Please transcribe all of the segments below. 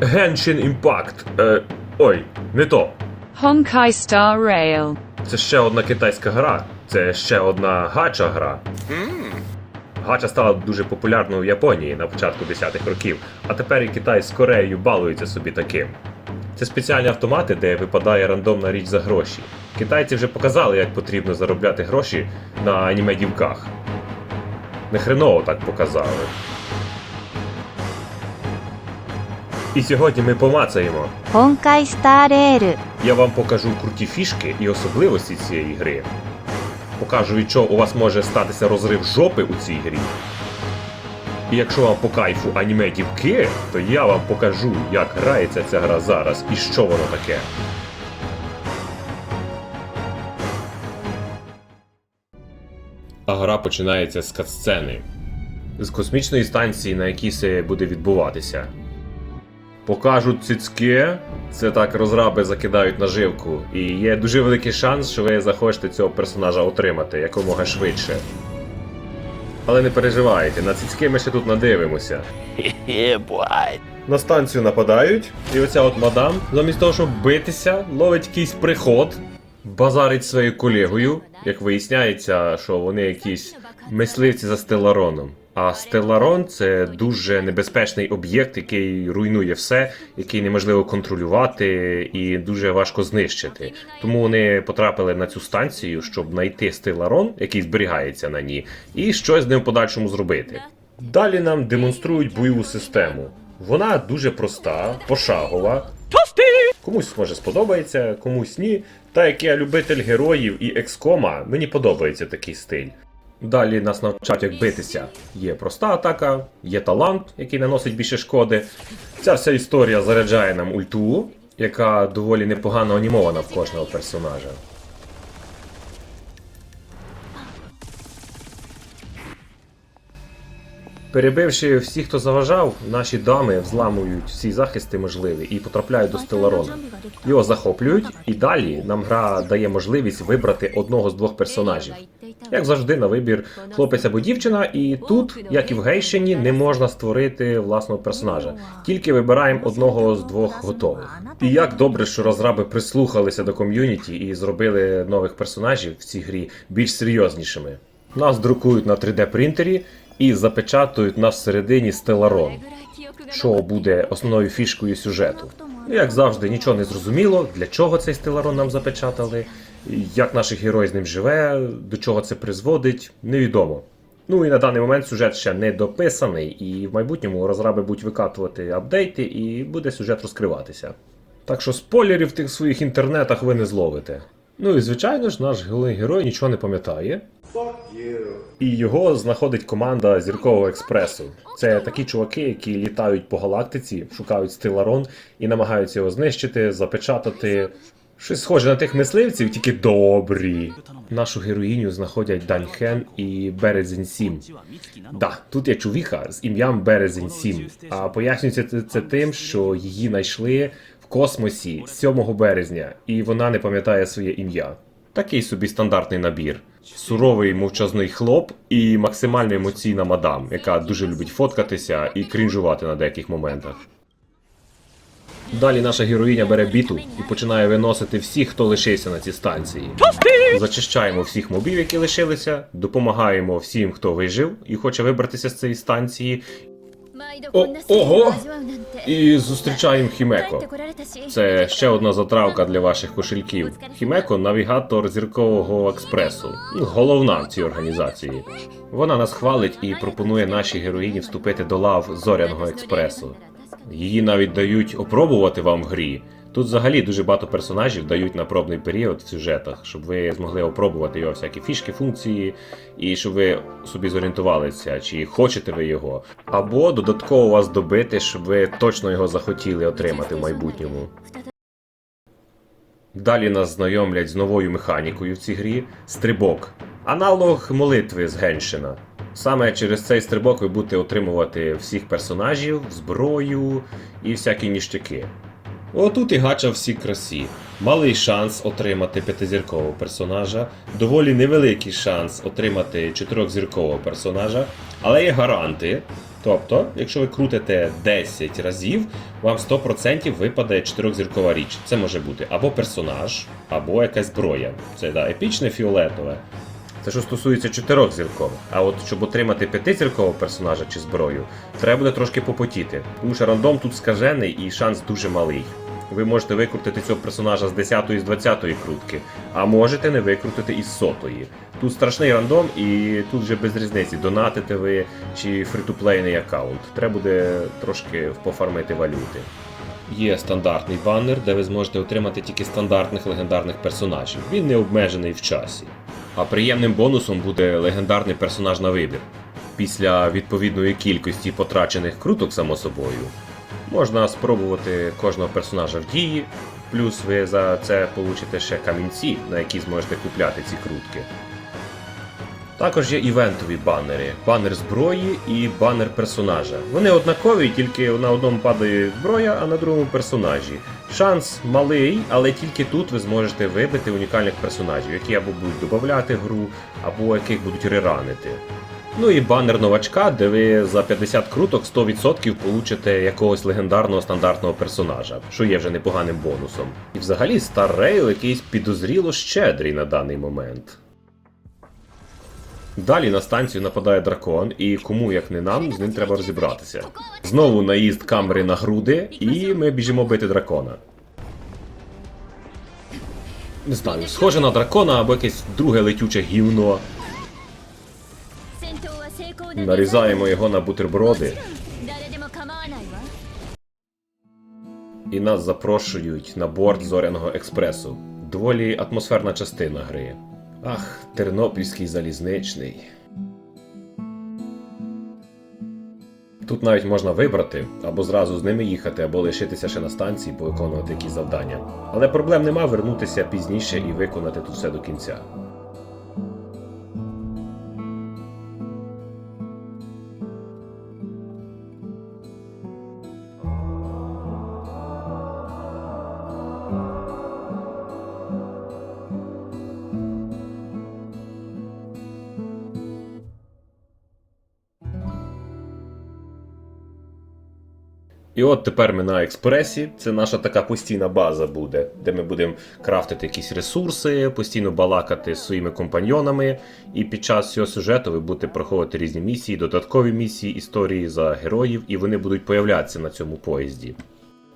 Genshin Impact. Е, ой, не то. Honkai Star Rail. Це ще одна китайська гра. Це ще одна гача гра. Гача стала дуже популярною в Японії на початку 10-х років, а тепер і Китай з Кореєю балується собі таким. Це спеціальні автомати, де випадає рандомна річ за гроші. Китайці вже показали, як потрібно заробляти гроші на аніме дівках. Не хреново так показали. І сьогодні ми помацаємо. Honkai Star Rail. Я вам покажу круті фішки і особливості цієї гри. Покажу, від чого у вас може статися розрив жопи у цій грі. І якщо вам по кайфу аніме дівки, то я вам покажу, як грається ця гра зараз і що воно таке. А гра починається з катсцени. З космічної станції, на якій все буде відбуватися. Покажуть цицьки, це так розраби закидають наживку. І є дуже великий шанс, що ви захочете цього персонажа отримати якомога швидше. Але не переживайте, на цицьки ми ще тут надивимося. На станцію нападають, і оця от мадам, замість того, щоб битися, ловить якийсь приход, базарить своєю колегою. Як виясняється, що вони якісь мисливці за стелароном. А стеларон це дуже небезпечний об'єкт, який руйнує все, який неможливо контролювати і дуже важко знищити. Тому вони потрапили на цю станцію, щоб знайти стеларон, який зберігається на ній, і щось з ним в подальшому зробити. Далі нам демонструють бойову систему. Вона дуже проста, пошагова. Комусь може сподобається, комусь ні. Та як я любитель героїв і екскома, мені подобається такий стиль. Далі нас навчать, як битися. Є проста атака, є талант, який наносить більше шкоди. Ця вся історія заряджає нам ульту, яка доволі непогано анімована в кожного персонажа. Перебивши всіх, хто заважав, наші дами взламують всі захисти можливі і потрапляють до Стеларона. Його захоплюють, і далі нам гра дає можливість вибрати одного з двох персонажів. Як завжди, на вибір хлопець або дівчина, і тут, як і в гейщині, не можна створити власного персонажа. Тільки вибираємо одного з двох готових. І як добре, що розраби прислухалися до ком'юніті і зробили нових персонажів в цій грі більш серйознішими. Нас друкують на 3D принтері і запечатують нас всередині стеларон, що буде основною фішкою сюжету. Ну, Як завжди, нічого не зрозуміло, для чого цей стеларон нам запечатали, як наш герой з ним живе, до чого це призводить, невідомо. Ну і на даний момент сюжет ще не дописаний, і в майбутньому розраби будуть викатувати апдейти, і буде сюжет розкриватися. Так що спойлерів в тих своїх інтернетах ви не зловите. Ну і звичайно ж, наш герой нічого не пам'ятає. І його знаходить команда зіркового експресу. Це такі чуваки, які літають по галактиці, шукають стиларон і намагаються його знищити, запечатати. Щось схоже на тих мисливців, тільки добрі. Нашу героїню знаходять Дань Хен і Березень Сім. Да, тут є чувіха з ім'ям Березень Сім. А пояснюється це тим, що її знайшли космосі 7 березня, і вона не пам'ятає своє ім'я. Такий собі стандартний набір. Суровий мовчазний хлоп і максимально емоційна мадам, яка дуже любить фоткатися і крінжувати на деяких моментах. Далі наша героїня бере біту і починає виносити всіх, хто лишився на цій станції. Зачищаємо всіх мобів, які лишилися, допомагаємо всім, хто вижив і хоче вибратися з цієї станції. О, ого! І зустрічаємо Хімеко. Це ще одна затравка для ваших кошельків. Хімеко навігатор зіркового експресу. Головна в цій організації. Вона нас хвалить і пропонує нашій героїні вступити до лав зоряного експресу. Її навіть дають опробувати вам в грі. Тут взагалі дуже багато персонажів дають на пробний період в сюжетах, щоб ви змогли опробувати його всякі фішки, функції, і щоб ви собі зорієнтувалися, чи хочете ви його, або додатково вас добити, щоб ви точно його захотіли отримати в майбутньому. Далі нас знайомлять з новою механікою в цій грі стрибок. Аналог молитви з Геншина. Саме через цей стрибок ви будете отримувати всіх персонажів, зброю і всякі ніштяки. Отут і гача всі красі. Малий шанс отримати п'ятизіркового персонажа, доволі невеликий шанс отримати чотирьохзіркового персонажа, але є гаранти, Тобто, якщо ви крутите 10 разів, вам 100% випаде 4-зіркова річ. Це може бути або персонаж, або якась зброя. Це да, епічне фіолетове. Це що стосується 4 зіркових. А от щоб отримати 5-зіркового персонажа чи зброю, треба буде трошки попотіти. Тому що рандом тут скажений і шанс дуже малий. Ви можете викрутити цього персонажа з 10 і з 20 крутки, а можете не викрутити із сотої. Тут страшний рандом, і тут вже без різниці, донатите ви чи фритуплейний аккаунт. Треба буде трошки пофармити валюти. Є стандартний банер, де ви зможете отримати тільки стандартних легендарних персонажів. Він не обмежений в часі. А приємним бонусом буде легендарний персонаж на вибір. Після відповідної кількості потрачених круток, само собою, можна спробувати кожного персонажа в дії, плюс ви за це получите ще камінці, на які зможете купляти ці крутки. Також є івентові банери: банер зброї і банер персонажа. Вони однакові, тільки на одному падає зброя, а на другому персонажі. Шанс малий, але тільки тут ви зможете вибити унікальних персонажів, які або будуть додати гру, або яких будуть реранити. Ну і банер новачка, де ви за 50 круток 100% получите якогось легендарного стандартного персонажа, що є вже непоганим бонусом. І взагалі Star Rail якийсь підозріло щедрий на даний момент. Далі на станцію нападає дракон, і кому як не нам, з ним треба розібратися. Знову наїзд камери на груди, і ми біжимо бити дракона. Не знаю, схоже на дракона або якесь друге летюче гівно. Нарізаємо його на бутерброди. І нас запрошують на борт зоряного експресу. Доволі атмосферна частина гри. Ах, тернопільський залізничний. Тут навіть можна вибрати або зразу з ними їхати, або лишитися ще на станції, повиконувати якісь завдання. Але проблем нема вернутися пізніше і виконати тут все до кінця. І от тепер ми на експресі. Це наша така постійна база буде, де ми будемо крафтити якісь ресурси, постійно балакати з своїми компаньйонами. І під час цього сюжету ви будете проходити різні місії, додаткові місії, історії за героїв, і вони будуть появлятися на цьому поїзді.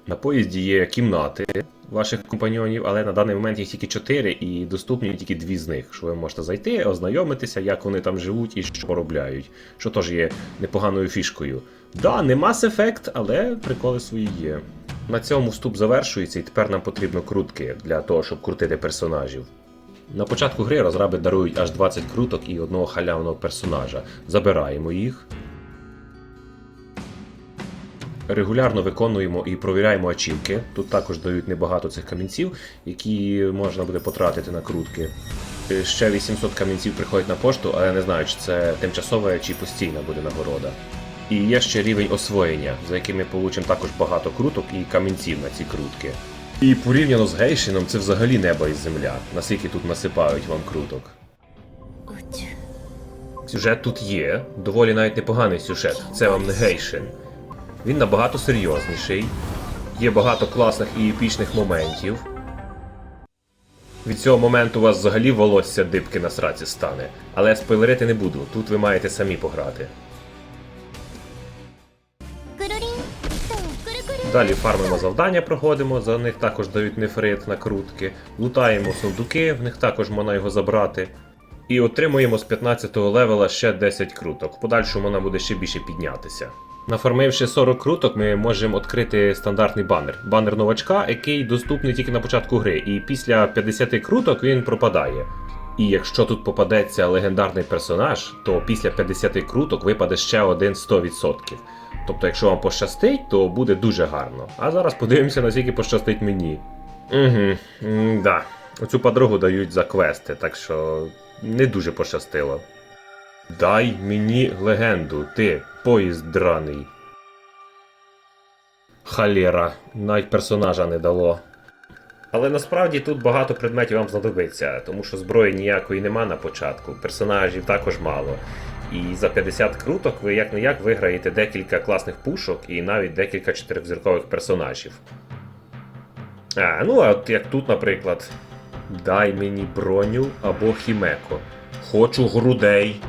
На поїзді є кімнати ваших компаньйонів, але на даний момент їх тільки чотири, і доступні тільки дві з них. Що ви можете зайти, ознайомитися, як вони там живуть і що поробляють, що теж є непоганою фішкою. Да, не Mass Effect, але приколи свої є. На цьому вступ завершується, і тепер нам потрібно крутки для того, щоб крутити персонажів. На початку гри розраби дарують аж 20 круток і одного халявного персонажа. Забираємо їх. Регулярно виконуємо і провіряємо ачівки. Тут також дають небагато цих камінців, які можна буде потратити на крутки. Е, Ще 800 камінців приходять на пошту, але я не знаю, чи це тимчасова чи постійна буде нагорода. І є ще рівень освоєння, за яким ми получимо також багато круток і камінців на ці крутки. І порівняно з гейшином це взагалі небо і земля, наскільки тут насипають вам круток. Сюжет тут є, доволі навіть непоганий сюжет. Це вам не гейшин. Він набагато серйозніший. Є багато класних і епічних моментів. Від цього моменту у вас взагалі волосся дибки на сраці стане. Але я спойлерити не буду, тут ви маєте самі пограти. Далі фармимо завдання, проходимо, за них також дають нефрит, накрутки, лутаємо сундуки, в них також можна його забрати. І отримуємо з 15 го левела ще 10 круток. В подальшому вона буде ще більше піднятися. Нафармивши 40 круток, ми можемо відкрити стандартний банер. Банер новачка, який доступний тільки на початку гри, і після 50 круток він пропадає. І якщо тут попадеться легендарний персонаж, то після 50 круток випаде ще один 100%. Тобто, якщо вам пощастить, то буде дуже гарно. А зараз подивимося, наскільки пощастить мені. Угу, да. Оцю подругу дають за квести, так що не дуже пощастило. Дай мені легенду, ти, поїзд драний. Халєра, навіть персонажа не дало. Але насправді тут багато предметів вам знадобиться, тому що зброї ніякої нема на початку, персонажів також мало. І за 50 круток ви як не як виграєте декілька класних пушок і навіть декілька чотирьохзіркових персонажів. А, ну а от як тут, наприклад, дай мені броню або хімеко. Хочу грудей.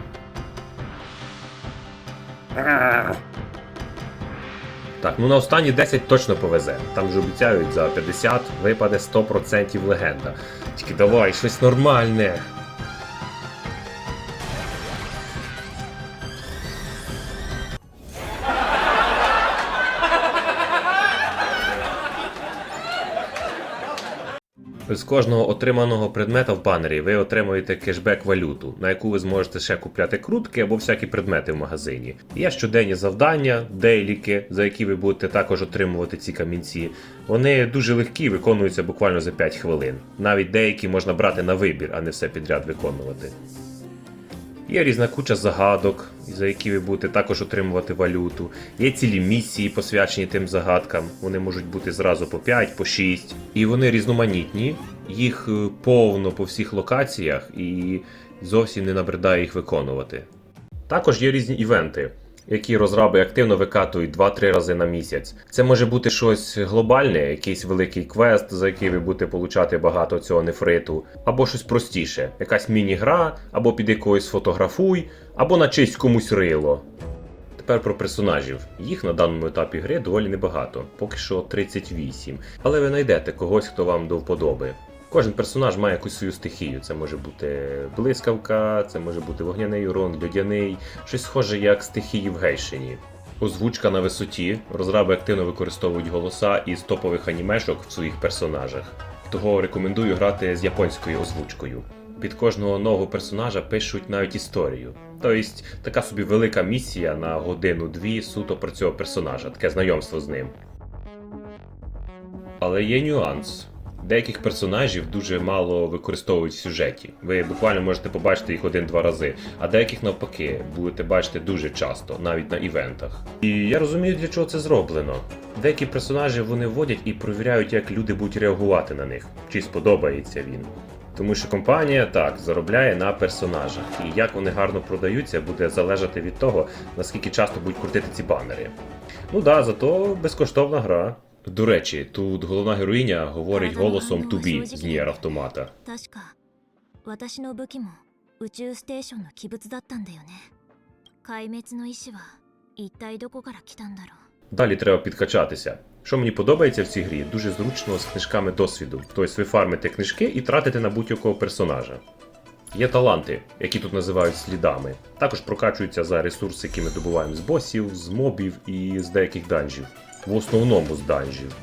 Так, ну на останні 10 точно повезе. Там вже обіцяють за 50 випаде 100% легенда. Тільки давай, щось нормальне. З кожного отриманого предмета в банері ви отримуєте кешбек валюту, на яку ви зможете ще купляти крутки або всякі предмети в магазині. Є щоденні завдання, дейліки, за які ви будете також отримувати ці камінці. Вони дуже легкі, виконуються буквально за 5 хвилин. Навіть деякі можна брати на вибір, а не все підряд виконувати. Є різна куча загадок, за які ви будете також отримувати валюту. Є цілі місії, посвячені тим загадкам. Вони можуть бути зразу по 5, по 6. І вони різноманітні, їх е, повно по всіх локаціях і зовсім не набридає їх виконувати. Також є різні івенти, які розраби активно викатують 2-3 рази на місяць. Це може бути щось глобальне, якийсь великий квест, за який ви будете получати багато цього нефриту, або щось простіше, якась міні-гра, або під якоюсь фотографуй, або начись комусь рило. Тепер про персонажів. Їх на даному етапі гри доволі небагато, поки що 38. Але ви знайдете когось, хто вам до вподоби. Кожен персонаж має якусь свою стихію. Це може бути блискавка, це може бути вогняний урон, льодяний, щось схоже як стихії в гейшині. Озвучка на висоті. Розраби активно використовують голоса із топових анімешок в своїх персонажах. Того рекомендую грати з японською озвучкою. Під кожного нового персонажа пишуть навіть історію. Тобто така собі велика місія на годину-дві суто про цього персонажа, таке знайомство з ним. Але є нюанс. Деяких персонажів дуже мало використовують в сюжеті. Ви буквально можете побачити їх один-два рази, а деяких навпаки будете бачити дуже часто, навіть на івентах. І я розумію, для чого це зроблено. Деякі персонажі вони вводять і провіряють, як люди будуть реагувати на них, чи сподобається він. Тому що компанія так заробляє на персонажах, і як вони гарно продаються, буде залежати від того, наскільки часто будуть крутити ці банери. Ну да, зато безкоштовна гра. До речі, тут головна героїня говорить голосом тобі з Нієр автомата. Далі треба підкачатися. Що мені подобається в цій грі, дуже зручно з книжками досвіду. Тобто ви фармите книжки і тратите на будь-якого персонажа. Є таланти, які тут називають слідами. Також прокачуються за ресурси, які ми добуваємо з босів, з мобів і з деяких данжів. В основному з данжів.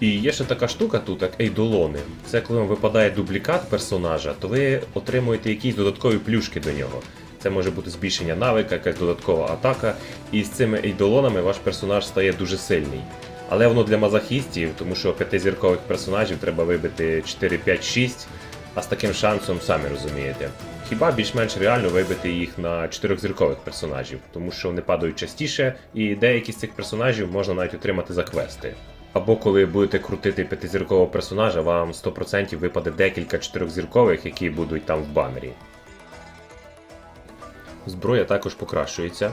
І є ще така штука тут, як ейдолони. Це коли вам випадає дублікат персонажа, то ви отримуєте якісь додаткові плюшки до нього. Це може бути збільшення навика, якась додаткова атака, і з цими ейдолонами ваш персонаж стає дуже сильний. Але воно для мазохістів, тому що п'ятизіркових персонажів треба вибити 4, 5, 6, а з таким шансом самі розумієте. Хіба більш-менш реально вибити їх на чотирьохзіркових персонажів, тому що вони падають частіше, і деякі з цих персонажів можна навіть отримати за квести. Або коли будете крутити п'ятизіркового персонажа, вам 100% випаде декілька чотирьохзіркових, які будуть там в банері. Зброя також покращується.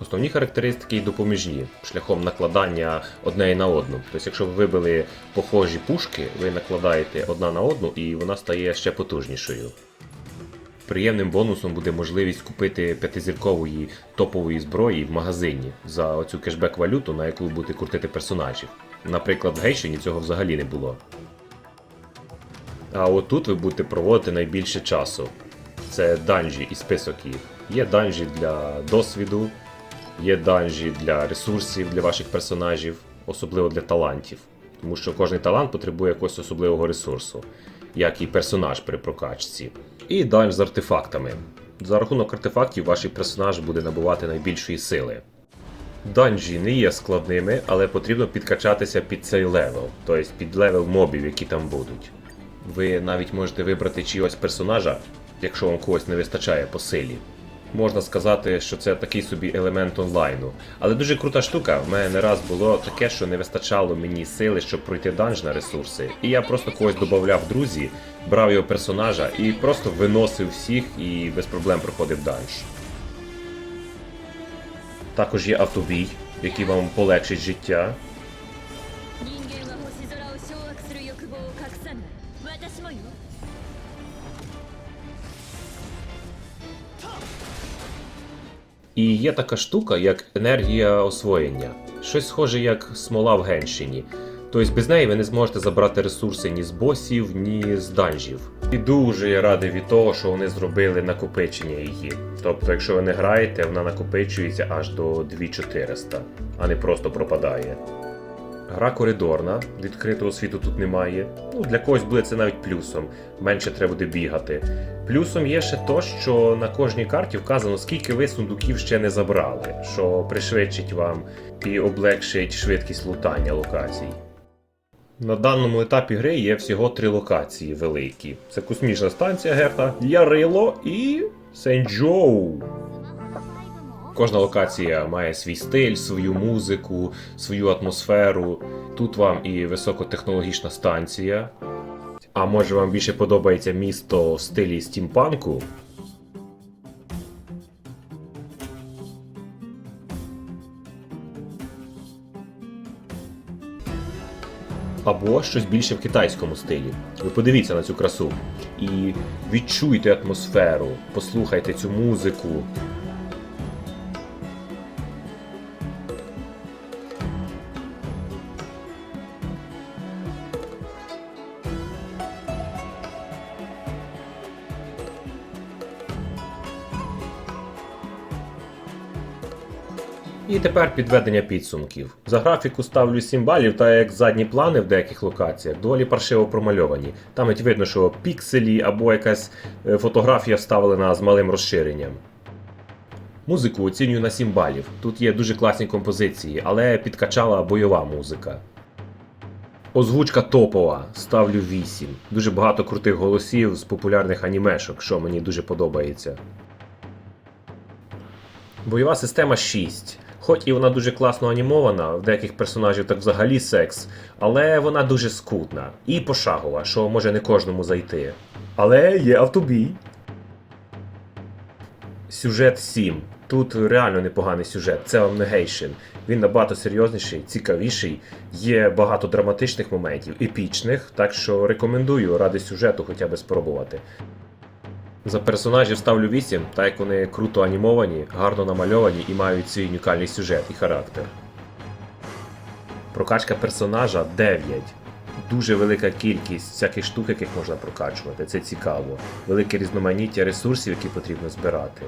Основні характеристики й допоміжні шляхом накладання однієї на одну. Тобто, якщо ви вибили похожі пушки, ви накладаєте одна на одну і вона стає ще потужнішою. Приємним бонусом буде можливість купити п'ятизіркової топової зброї в магазині за оцю кешбек-валюту, на яку будете крутити персонажів. Наприклад, в Гейшині цього взагалі не було. А отут ви будете проводити найбільше часу. Це данжі і список їх. Є данжі для досвіду, є данжі для ресурсів для ваших персонажів, особливо для талантів. Тому що кожен талант потребує якогось особливого ресурсу, як і персонаж при прокачці. І данж з артефактами. За рахунок артефактів ваш персонаж буде набувати найбільшої сили. Данжі не є складними, але потрібно підкачатися під цей левел, тобто під левел мобів, які там будуть. Ви навіть можете вибрати чийось персонажа, якщо вам когось не вистачає по силі. Можна сказати, що це такий собі елемент онлайну. Але дуже крута штука. В мене не раз було таке, що не вистачало мені сили, щоб пройти данж на ресурси. І я просто когось додавав друзі, брав його персонажа і просто виносив всіх і без проблем проходив данж. Також є автобій, який вам полегшить життя. І є така штука, як енергія освоєння. Щось схоже, як смола в генщині. Тобто без неї ви не зможете забрати ресурси ні з босів, ні з данжів. І дуже я радий від того, що вони зробили накопичення її. Тобто, якщо ви не граєте, вона накопичується аж до 2400, а не просто пропадає. Гра коридорна, відкритого світу тут немає. Ну, для когось буде це навіть плюсом. Менше треба буде бігати. Плюсом є ще то, що на кожній карті вказано, скільки ви сундуків ще не забрали, що пришвидшить вам і облегшить швидкість лутання локацій. На даному етапі гри є всього три локації великі: це космічна станція Герта, Ярило і Сен-Джоу. Кожна локація має свій стиль, свою музику, свою атмосферу. Тут вам і високотехнологічна станція. А може вам більше подобається місто в стилі стімпанку? Або щось більше в китайському стилі. Ви подивіться на цю красу і відчуйте атмосферу, послухайте цю музику. Тепер підведення підсумків. За графіку ставлю 7 балів, та як задні плани в деяких локаціях доволі паршиво промальовані. Там навіть видно, що пікселі або якась е, фотографія вставлена з малим розширенням. Музику оцінюю на 7 балів. Тут є дуже класні композиції, але підкачала бойова музика. Озвучка топова, ставлю 8. Дуже багато крутих голосів з популярних анімешок, що мені дуже подобається. Бойова система 6. Хоч і вона дуже класно анімована, в деяких персонажів так взагалі секс, але вона дуже скутна і пошагова, що може не кожному зайти. Але є автобій. Сюжет 7. Тут реально непоганий сюжет, це вам не гейшин. Він набагато серйозніший, цікавіший, є багато драматичних моментів, епічних, так що рекомендую ради сюжету хоча б спробувати. За персонажів ставлю 8, так як вони круто анімовані, гарно намальовані і мають свій унікальний сюжет і характер. Прокачка персонажа 9. Дуже велика кількість всяких штук, яких можна прокачувати. Це цікаво. Велике різноманіття ресурсів, які потрібно збирати.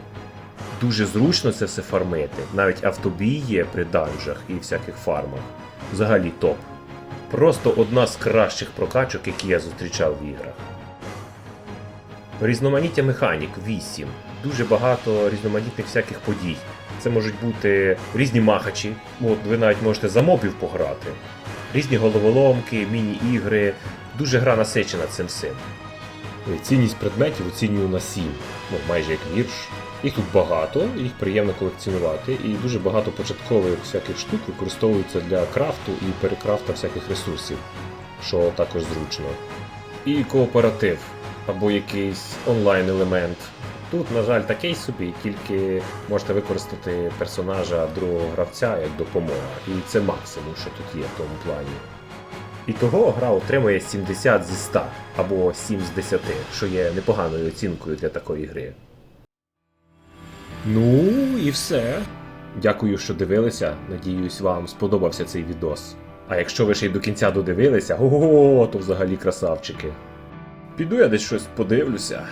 Дуже зручно це все фармити. Навіть автобій є при данжах і всяких фармах. Взагалі топ. Просто одна з кращих прокачок, які я зустрічав в іграх. Різноманіття механік 8. Дуже багато різноманітних всяких подій. Це можуть бути різні махачі, от ви навіть можете за мобів пограти, різні головоломки, міні-ігри. Дуже гра насичена цим всім. Цінність предметів оцінюю на 7, ну майже як вірш. Їх тут багато, їх приємно колекціонувати, і дуже багато початкових всяких штук використовуються для крафту і перекрафта всяких ресурсів, що також зручно. І кооператив або якийсь онлайн-елемент. Тут, на жаль, такий собі, тільки можете використати персонажа другого гравця як допомога. І це максимум, що тут є в тому плані. І того гра отримує 70 зі 100 або 7 з 10, що є непоганою оцінкою для такої гри. Ну і все. Дякую, що дивилися. Надіюсь, вам сподобався цей відос. А якщо ви ще й до кінця додивилися, ого, то взагалі красавчики. Піду я десь щось подивлюся.